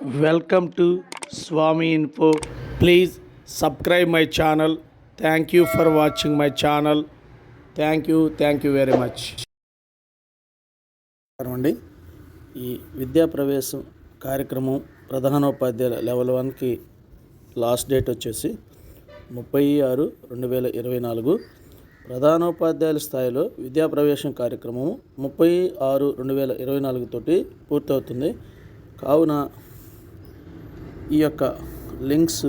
Welcome to Swamy info. Please subscribe my channel. Thank you for watching my channel thank you thank you very much అండి ఈ విద్యా ప్రవేశం కార్యక్రమం ప్రధానోపాధ్యాయుల level వన్కి లాస్ట్ డేట్ వచ్చేసి ముప్పై ఆరు రెండు వేల ఇరవై నాలుగు. ప్రధానోపాధ్యాయుల స్థాయిలో విద్యా ప్రవేశం కార్యక్రమం ముప్పై ఆరు రెండు వేల ఇరవై నాలుగు తోటి పూర్తవుతుంది. కావున ఈ యొక్క లింక్స్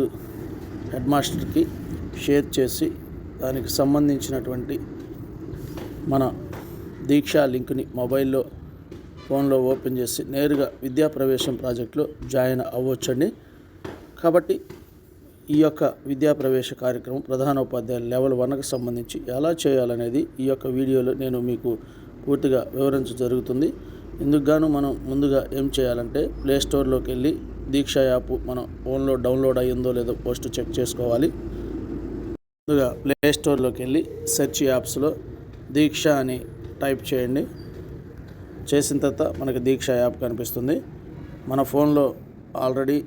హెడ్ మాస్టర్కి షేర్ చేసి దానికి సంబంధించినటువంటి మన దీక్షా లింక్ని మొబైల్లో ఫోన్లో ఓపెన్ చేసి నేరుగా విద్యా ప్రవేశం ప్రాజెక్టులో జాయిన్ అవ్వచ్చండి. కాబట్టి ఈ యొక్క విద్యా ప్రవేశ కార్యక్రమం ప్రధానోపాధ్యాయుల లెవెల్ వన్కి సంబంధించి ఎలా చేయాలనేది ఈ యొక్క వీడియోలో నేను మీకు పూర్తిగా వివరించడం జరుగుతుంది. ఇందుకు గాను మనం ముందుగా ఏం చేయాలంటే ప్లే స్టోర్లోకి వెళ్ళి దీక్ష యాప్ మన ఫోన్లో డౌన్లోడ్ అయ్యిందో లేదో పోస్ట్ చెక్ చేసుకోవాలి. ముందుగా ప్లే స్టోర్లోకి వెళ్ళి సెర్చ్ యాప్స్లో దీక్ష అని టైప్ చేయండి. చేసిన తర్వాత మనకి దీక్ష యాప్ కనిపిస్తుంది. మన ఫోన్లో ఆల్రెడీ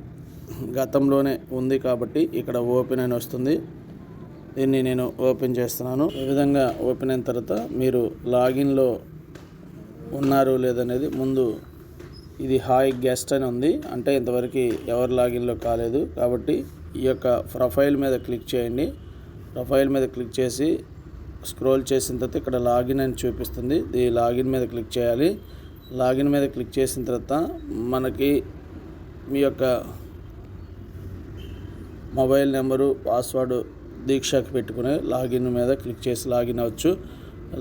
గతంలోనే ఉంది కాబట్టి ఇక్కడ ఓపెన్ అని వస్తుంది. దీన్ని నేను ఓపెన్ చేస్తున్నాను. ఈ విధంగా ఓపెన్ అయిన తర్వాత మీరు లాగిన్లో ఉన్నారు లేదనేది ముందు ఇది హాయ్ గెస్ట్ అని ఉంది. అంటే ఇంతవరకు ఎవరు లాగిన్లో కాలేదు. కాబట్టి ఈ యొక్క ప్రొఫైల్ మీద క్లిక్ చేయండి. ప్రొఫైల్ మీద క్లిక్ చేసి స్క్రోల్ చేసిన తర్వాత ఇక్కడ లాగిన్ అని చూపిస్తుంది. ఈ లాగిన్ మీద క్లిక్ చేయాలి. లాగిన్ మీద క్లిక్ చేసిన తర్వాత మనకి మీ యొక్క మొబైల్ నెంబరు పాస్వర్డ్ దీక్షకు పెట్టుకుని లాగిన్ మీద క్లిక్ చేసి లాగిన్ అవ్వచ్చు.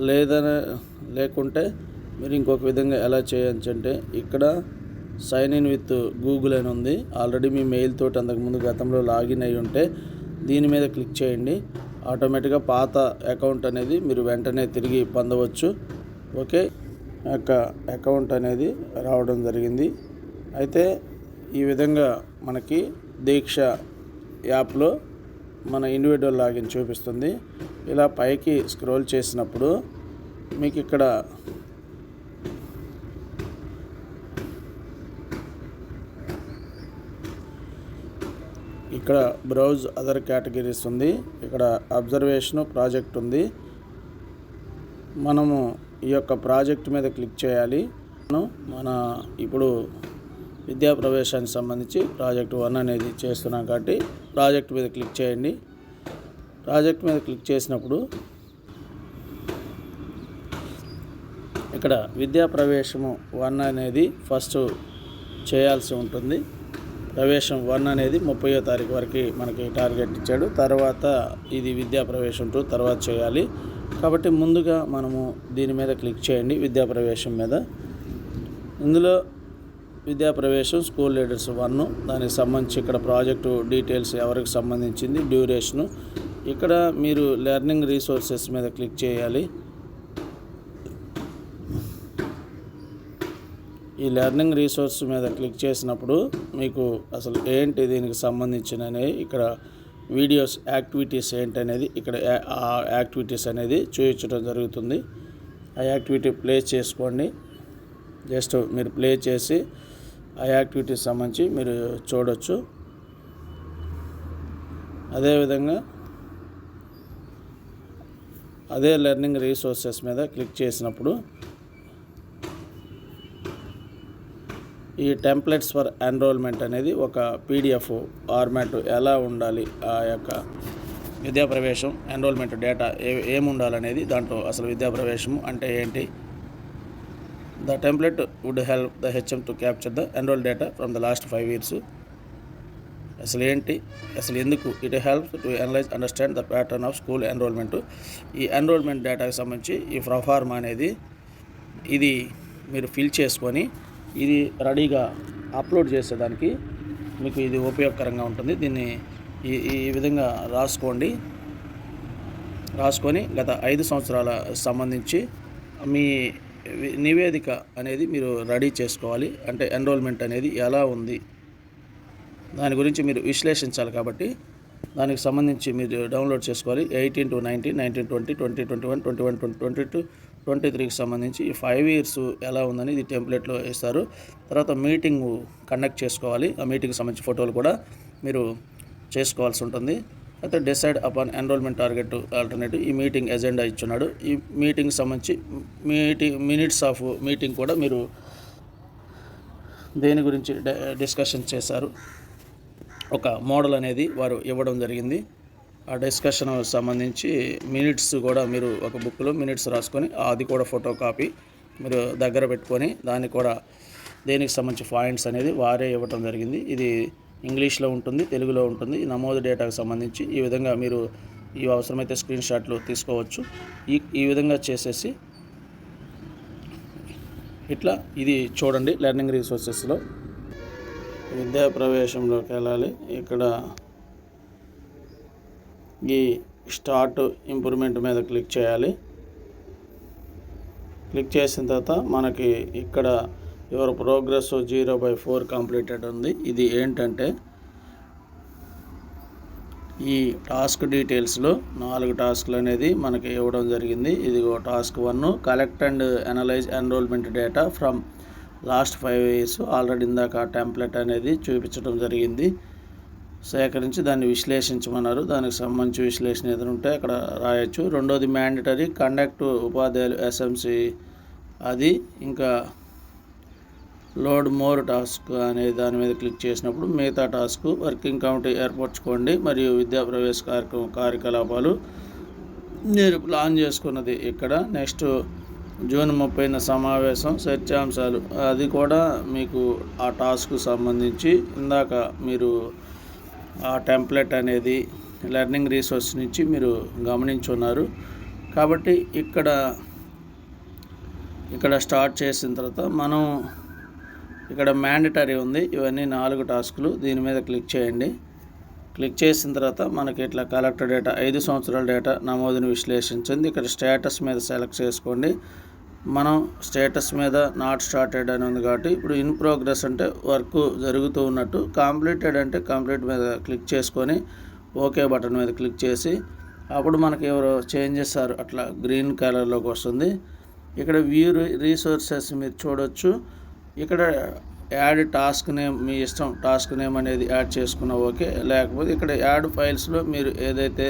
లేదని లేకుంటే మీరు ఇంకొక విధంగా ఎలా చేయొచ్చు అంటే ఇక్కడ సైన్ ఇన్ విత్ గూగుల్ అని ఉంది. ఆల్రెడీ మీ మెయిల్ తోటి అంతకుముందు గతంలో లాగిన్ అయి ఉంటే దీని మీద క్లిక్ చేయండి. ఆటోమేటిక్గా పాత అకౌంట్ అనేది మీరు వెంటనే తిరిగి పొందవచ్చు. ఓకే యొక్క అకౌంట్ అనేది రావడం జరిగింది. అయితే ఈ విధంగా మనకి దీక్ష యాప్లో మన ఇండివిజువల్ లాగిన్ చూపిస్తుంది. ఇలా పైకి స్క్రోల్ చేసినప్పుడు మీకు ఇక్కడ ఇక్కడ బ్రౌజ్ అదర్ కేటగిరీస్ ఉంది. ఇక్కడ అబ్జర్వేషన్ ప్రాజెక్ట్ ఉంది. మనము ఈ యొక్క ప్రాజెక్ట్ మీద క్లిక్ చేయాలి. మన ఇప్పుడు విద్యా ప్రవేశానికి సంబంధించి ప్రాజెక్ట్ వన్ అనేది చేస్తున్నాం కాబట్టి ప్రాజెక్ట్ మీద క్లిక్ చేయండి. ప్రాజెక్ట్ మీద క్లిక్ చేసినప్పుడు ఇక్కడ విద్యా ప్రవేశము వన్ అనేది ఫస్ట్ చేయాల్సి ఉంటుంది. ప్రవేశం వన్ అనేది ముప్పయో తారీఖు వరకు మనకి టార్గెట్ ఇచ్చాడు. తర్వాత ఇది విద్యా ప్రవేశం టూ తర్వాత చేయాలి. కాబట్టి ముందుగా మనము దీని మీద క్లిక్ చేయండి విద్యా ప్రవేశం మీద. ఇందులో విద్యా ప్రవేశం స్కూల్ లీడర్స్ వన్ దానికి సంబంధించి ఇక్కడ ప్రాజెక్టు డీటెయిల్స్ ఎవరికి సంబంధించింది డ్యూరేషను. ఇక్కడ మీరు లెర్నింగ్ రీసోర్సెస్ మీద క్లిక్ చేయాలి. ఈ లెర్నింగ్ రీసోర్స్ మీద క్లిక్ చేసినప్పుడు మీకు అసలు ఏంటి దీనికి సంబంధించిన ఇక్కడ వీడియోస్ యాక్టివిటీస్ ఏంటనేది ఇక్కడ ఆ యాక్టివిటీస్ అనేది చూపించడం జరుగుతుంది. ఆ యాక్టివిటీ ప్లే చేసుకోండి. జస్ట్ మీరు ప్లే చేసి ఆ యాక్టివిటీస్ సంబంధించి మీరు చూడొచ్చు. అదేవిధంగా అదే లెర్నింగ్ రీసోర్సెస్ మీద క్లిక్ చేసినప్పుడు ఈ టెంప్లెట్స్ ఫర్ ఎన్రోల్మెంట్ అనేది ఒక పీడిఎఫ్ ఫార్మాట్ ఎలా ఉండాలి ఆ యొక్క విద్యా ప్రవేశం ఎన్రోల్మెంట్ డేటా ఏ ఏముండాలనేది దాంట్లో అసలు విద్యా ప్రవేశం అంటే ఏంటి? The template would help the HM to capture the enrol data from the last five years అసలు ఏంటి? అసలు ఎందుకు? It help to analyse understand the pattern of school enrolment ఈ ఎన్రోల్మెంట్ డేటాకి సంబంధించి ఈ ప్రొఫార్మ్ అనేది ఇది మీరు ఫిల్ చేసుకొని ఇది రెడీగా అప్లోడ్ చేసేదానికి మీకు ఇది ఉపయోగకరంగా ఉంటుంది. దీన్ని ఈ ఈ విధంగా రాసుకోండి. రాసుకొని గత ఐదు సంవత్సరాల సంబంధించి మీ నివేదిక అనేది మీరు రెడీ చేసుకోవాలి. అంటే ఎన్రోల్మెంట్ అనేది ఎలా ఉంది? దాని గురించి మీరు విశ్లేషించాలి కాబట్టి దానికి సంబంధించి మీరు డౌన్లోడ్ చేసుకోవాలి. Eighteen to nineteen nineteen twenty twenty twenty one twenty one twenty twenty two twenty త్రీకి సంబంధించి ఈ ఫైవ్ ఇయర్స్ ఎలా ఉందని ఇది టెంప్లెట్లో వేస్తారు. తర్వాత మీటింగ్ కండక్ట్ చేసుకోవాలి. ఆ మీటింగ్కి సంబంధించి ఫోటోలు కూడా మీరు చేసుకోవాల్సి ఉంటుంది. అయితే decide upon enrolment target alternative ఈ మీటింగ్ ఎజెండా ఇచ్చున్నాడు. ఈ మీటింగ్ సంబంధించి మీటింగ్ మినిట్స్ ఆఫ్ మీటింగ్ కూడా మీరు దేని గురించి డిస్కషన్ చేశారు ఒక మోడల్ అనేది వారు ఇవ్వడం జరిగింది. ఆ డిస్కషన్ సంబంధించి మినిట్స్ కూడా మీరు ఒక బుక్లో మినిట్స్ రాసుకొని అది కూడా ఫోటో కాపీ మీరు దగ్గర పెట్టుకొని దాన్ని కూడా దేనికి సంబంధించి పాయింట్స్ అనేది వారే ఇవ్వటం జరిగింది. ఇది ఇంగ్లీష్లో ఉంటుంది తెలుగులో ఉంటుంది. ఈ నమోదు డేటాకు సంబంధించి ఈ విధంగా మీరు ఈ అవసరమైతే స్క్రీన్ షాట్లు తీసుకోవచ్చు. ఈ ఈ విధంగా చేసేసి ఇట్లా ఇది చూడండి లెర్నింగ్ రీసోర్సెస్లో. విద్యా ప్రవేశంలోకి వెళ్ళాలి. ఇక్కడ ఈ స్టార్ట్ ఇంప్రూవ్మెంట్ మీద క్లిక్ చేయాలి. క్లిక్ చేసిన తర్వాత మనకి ఇక్కడ your progress zero by four completed ఉంది. ఇది ఏంటంటే ఈ టాస్క్ డీటెయిల్స్లో నాలుగు టాస్క్లు అనేది మనకి ఇవ్వడం జరిగింది. ఇది task one. Collect and analyse enrolment data from last five years already ఇందాక టెంప్లెట్ అనేది చూపించడం జరిగింది. సేకరించి దాన్ని విశ్లేషించమన్నారు. దానికి సంబంధించి విశ్లేషణ ఏదైనా ఉంటే అక్కడ రాయొచ్చు. రెండోది మ్యాండటరీ కండక్ట్ ఉపాధ్యాయులు ఎస్ఎంసి అది. ఇంకా లోడ్ మోర్ టాస్క్ అనే దాని మీద క్లిక్ చేసినప్పుడు మిగతా టాస్క్ వర్కింగ్ కమిటీ ఏర్పరచుకోండి. మరియు విద్యా ప్రవేశ కార్యక్రమ కార్యకలాపాలు మీరు ప్లాన్ చేసుకున్నది ఇక్కడ. నెక్స్ట్ జూన్ ముప్పైన సమావేశం చర్చాంశాలు. అది కూడా మీకు ఆ టాస్క్ సంబంధించి. ఇందాక మీరు టెంప్లెట్ అనేది లెర్నింగ్ రీసోర్స్ నుంచి మీరు గమనించున్నారు. కాబట్టి ఇక్కడ ఇక్కడ స్టార్ట్ చేసిన తర్వాత మనం ఇక్కడ మ్యాండటరీ ఉంది. ఇవన్నీ నాలుగు టాస్కులు దీని మీద క్లిక్ చేయండి. క్లిక్ చేసిన తర్వాత మనకి ఇట్లా కలెక్టర్ డేటా ఐదు సంవత్సరాల డేటా నమోదుని విశ్లేషించింది ఇక్కడ స్టేటస్ మీద సెలెక్ట్ చేసుకోండి. మనం స్టేటస్ మీద నాట్ స్టార్టెడ్ అని ఉంది కాబట్టి ఇప్పుడు ఇన్ ప్రోగ్రెస్ అంటే వర్క్ జరుగుతూ ఉన్నట్టు కంప్లీటెడ్ అంటే కంప్లీట్ మీద క్లిక్ చేసుకొని ఓకే బటన్ మీద క్లిక్ చేసి అప్పుడు మనకి ఎవరు చేంజెస్ ఆర్ అట్లా గ్రీన్ కలర్లోకి వస్తుంది. ఇక్కడ వ్యూ రీసోర్సెస్ మీరు చూడొచ్చు. ఇక్కడ యాడ్ టాస్క్ నేమ్ మీ ఇష్టం టాస్క్ నేమ్ అనేది యాడ్ చేసుకున్న ఓకే. లేకపోతే ఇక్కడ యాడ్ ఫైల్స్లో మీరు ఏదైతే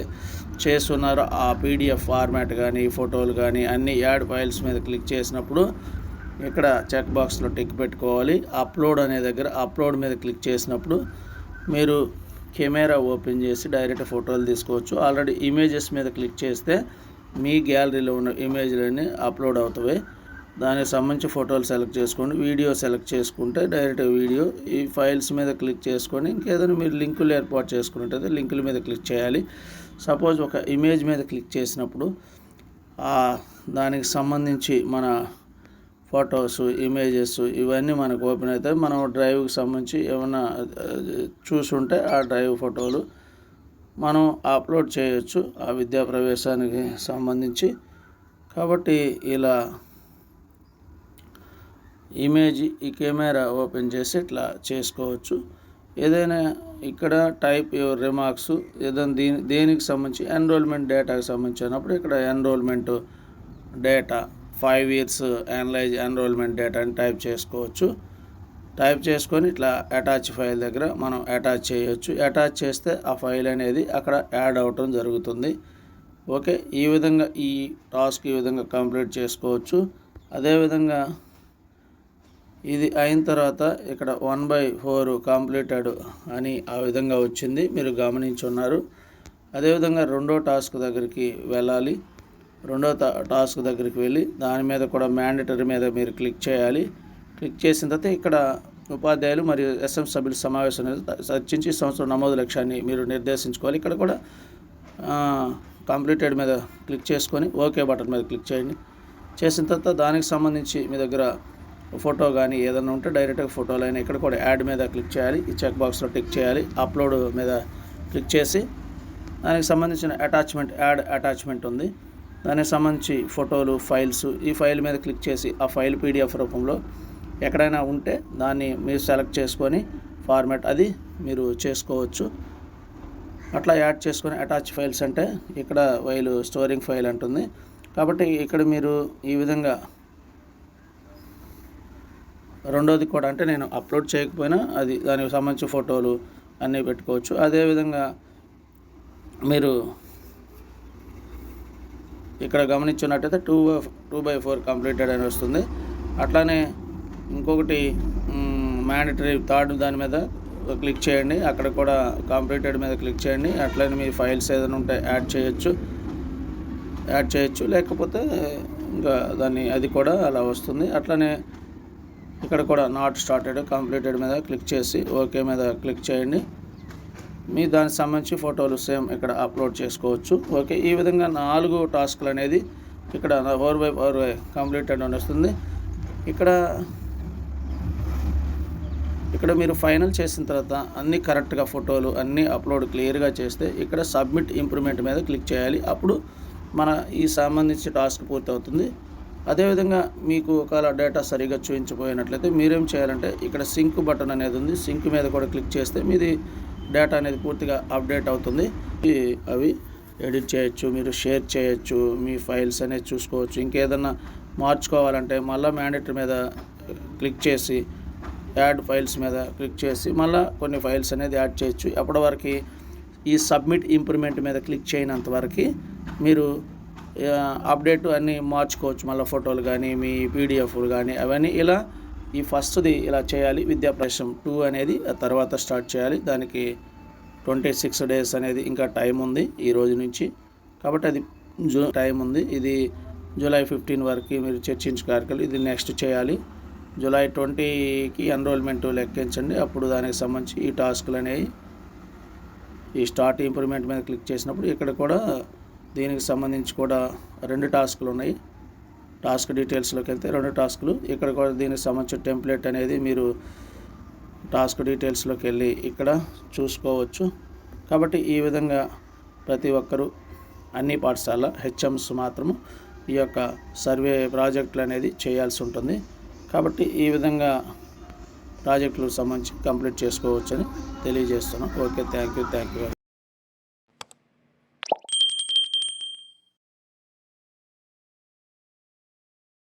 చేస్తున్నారో ఆ పీడిఎఫ్ ఫార్మాట్ కానీ ఫోటోలు కానీ అన్ని యాడ్ ఫైల్స్ మీద క్లిక్ చేసినప్పుడు ఇక్కడ చెక్ బాక్స్లో టిక్ పెట్టుకోవాలి. అప్లోడ్ అనే దగ్గర అప్లోడ్ మీద క్లిక్ చేసినప్పుడు మీరు కెమెరా ఓపెన్ చేసి డైరెక్ట్ ఫోటోలు తీసుకోవచ్చు. ఆల్రెడీ ఇమేజెస్ మీద క్లిక్ చేస్తే మీ గ్యాలరీలో ఉన్న ఇమేజ్లన్నీ అప్లోడ్ అవుతాయి. దానికి సంబంధించి ఫోటోలు సెలెక్ట్ చేసుకోండి వీడియో సెలెక్ట్ చేసుకుంటే డైరెక్ట్ వీడియో ఈ ఫైల్స్ మీద క్లిక్ చేసుకొని ఇంకేదైనా మీరు లింకులు ఏర్పాటు చేసుకున్నట్టయితే లింకుల మీద క్లిక్ చేయాలి. సపోజ్ ఒక ఇమేజ్ మీద క్లిక్ చేసినప్పుడు దానికి సంబంధించి మన ఫొటోస్ ఇమేజెస్ ఇవన్నీ మనకు ఓపెన్ అవుతాయి. మనం డ్రైవ్కి సంబంధించి ఏమైనా చూసుంటే ఆ డ్రైవ్ ఫోటోలు మనం అప్లోడ్ చేయొచ్చు ఆ విద్యా ప్రవేశానికి సంబంధించి. కాబట్టి ఇలా ఇమేజ్ ఈ కెమెరా ఓపెన్ చేసి ఇట్లా చేసుకోవచ్చు. ఏదైనా ఇక్కడ టైప్ యువర్ రిమార్క్స్ ఏదైనా దీని దేనికి సంబంధించి ఎన్రోల్మెంట్ డేటాకి సంబంధించినప్పుడు ఇక్కడ enrolment data five years analyse enrolment data అని టైప్ చేసుకోవచ్చు. టైప్ చేసుకొని ఇట్లా అటాచ్ ఫైల్ దగ్గర మనం అటాచ్ చేయొచ్చు. అటాచ్ చేస్తే ఆ ఫైల్ అనేది అక్కడ యాడ్ అవటం జరుగుతుంది. ఓకే ఈ విధంగా ఈ టాస్క్ ఈ విధంగా కంప్లీట్ చేసుకోవచ్చు. అదేవిధంగా ఇది అయిన తర్వాత ఇక్కడ వన్ బై ఫోర్ కంప్లీటెడ్ అని ఆ విధంగా వచ్చింది. మీరు గమనించున్నారు. అదేవిధంగా రెండో టాస్క్ దగ్గరికి వెళ్ళాలి. రెండో టాస్క్ దగ్గరికి వెళ్ళి దాని మీద కూడా మ్యాండేటరీ మీద మీరు క్లిక్ చేయాలి. క్లిక్ చేసిన తర్వాత ఇక్కడ ఉపాధ్యాయులు మరియు ఎస్ఎం సభ్యుల సమావేశం చర్చించి సంవత్సరం నమోదు లక్ష్యాన్ని మీరు నిర్దేశించుకోవాలి. ఇక్కడ కూడా కంప్లీటెడ్ మీద క్లిక్ చేసుకొని ఓకే బటన్ మీద క్లిక్ చేయండి. చేసిన తర్వాత దానికి సంబంధించి మీ దగ్గర ఫోటో కానీ ఏదైనా ఉంటే డైరెక్ట్గా ఫోటోలు అయినా ఇక్కడ కూడా యాడ్ మీద క్లిక్ చేయాలి. ఈ చెక్ బాక్స్లో టిక్ చేయాలి. అప్లోడ్ మీద క్లిక్ చేసి దానికి సంబంధించిన అటాచ్మెంట్ యాడ్ అటాచ్మెంట్ ఉంది. దానికి సంబంధించి ఫోటోలు ఫైల్స్ ఈ ఫైల్ మీద క్లిక్ చేసి ఆ ఫైల్ పీడిఎఫ్ రూపంలో ఎక్కడైనా ఉంటే దాన్ని మీరు సెలెక్ట్ చేసుకొని ఫార్మాట్ అది మీరు చేసుకోవచ్చు. అట్లా యాడ్ చేసుకొని అటాచ్ ఫైల్స్ అంటే ఇక్కడ వైల్ స్టోరింగ్ ఫైల్ అంటుంది. కాబట్టి ఇక్కడ మీరు ఈ విధంగా రెండోది కూడా అంటే నేను అప్లోడ్ చేయకపోయినా అది దానికి సంబంధించిన ఫోటోలు అన్నీ పెట్టుకోవచ్చు. అదేవిధంగా మీరు ఇక్కడ గమనించున్నట్టయితే two two by four completed అని వస్తుంది. అట్లానే ఇంకొకటి మ్యాండటరీ థర్డ్ దాని మీద క్లిక్ చేయండి. అక్కడ కూడా కంప్లీటెడ్ మీద క్లిక్ చేయండి. అట్లనే మీ ఫైల్స్ ఏదైనా ఉంటే యాడ్ చేయొచ్చు. యాడ్ చేయొచ్చు. లేకపోతే ఇంకా దాన్ని అది కూడా అలా వస్తుంది. అట్లనే ఇక్కడ కూడా నాట్ స్టార్టెడ్ కంప్లీటెడ్ మీద క్లిక్ చేసి ఓకే మీద క్లిక్ చేయండి. మీ దానికి సంబంధించి ఫోటోలు సేమ్ ఇక్కడ అప్లోడ్ చేసుకోవచ్చు. ఓకే ఈ విధంగా నాలుగు టాస్క్లు అనేది ఇక్కడ four by four by completed అని వస్తుంది. ఇక్కడ ఇక్కడ మీరు ఫైనల్ చేసిన తర్వాత అన్ని కరెక్ట్గా ఫోటోలు అన్నీ అప్లోడ్ క్లియర్గా చేస్తే ఇక్కడ సబ్మిట్ ఇంప్రూవ్మెంట్ మీద క్లిక్ చేయాలి. అప్పుడు మన ఈ సంబంధించి టాస్క్ పూర్తవుతుంది. అదేవిధంగా మీకు ఒకవేళ డేటా సరిగా చూపించబోయినట్లయితే మీరేం చేయాలంటే ఇక్కడ సింక్ బటన్ అనేది ఉంది. సింక్ మీద కూడా క్లిక్ చేస్తే మీది డేటా అనేది పూర్తిగా అప్డేట్ అవుతుంది. అవి ఎడిట్ చేయొచ్చు మీరు షేర్ చేయొచ్చు మీ ఫైల్స్ అనేది చూసుకోవచ్చు. ఇంకేదన్నా మార్చుకోవాలంటే మళ్ళీ మ్యాండేటరీ మీద క్లిక్ చేసి యాడ్ ఫైల్స్ మీద క్లిక్ చేసి మళ్ళీ కొన్ని ఫైల్స్ అనేది యాడ్ చేయొచ్చు. అప్పటి వరకు ఈ సబ్మిట్ ఇంప్రూవ్మెంట్ మీద క్లిక్ చేయనంత వరకు మీరు అప్డేట్ అన్నీ మార్చుకోవచ్చు. మళ్ళీ ఫోటోలు కానీ మీ పీడిఎఫ్లు కానీ అవన్నీ ఇలా ఈ ఫస్ట్ది ఇలా చేయాలి. విద్యాప్రవేశం టూ అనేది ఆ తర్వాత స్టార్ట్ చేయాలి. దానికి ట్వంటీ సిక్స్ డేస్ అనేది ఇంకా టైం ఉంది ఈ రోజు నుంచి. కాబట్టి అది జూ టైం ఉంది. ఇది జూలై ఫిఫ్టీన్ వరకు మీరు చర్చించుకోవాలి ఇది నెక్స్ట్ చేయాలి. జూలై ట్వంటీకి ఎన్రోల్మెంట్ లెక్కించండి. అప్పుడు దానికి సంబంధించి ఈ టాస్క్లు అనేవి ఈ స్టార్ట్ ఇంప్రూవ్మెంట్ మీద క్లిక్ చేసినప్పుడు ఇక్కడ కూడా దీనికి సంబంధించి కూడా రెండు టాస్క్లు ఉన్నాయి. టాస్క్ డీటెయిల్స్లోకి వెళ్తే రెండు టాస్క్లు. ఇక్కడ కూడా దీనికి సంబంధించిన టెంప్లెట్ అనేది మీరు టాస్క్ డీటెయిల్స్లోకి వెళ్ళి ఇక్కడ చూసుకోవచ్చు. కాబట్టి ఈ విధంగా ప్రతి ఒక్కరూ అన్ని పాఠశాల హెచ్ఎంస్ మాత్రము ఈ యొక్క సర్వే ప్రాజెక్టులు అనేది చేయాల్సి ఉంటుంది. కాబట్టి ఈ విధంగా ప్రాజెక్టులకు సంబంధించి కంప్లీట్ చేసుకోవచ్చని తెలియజేస్తున్నాం. Okay thank you thank you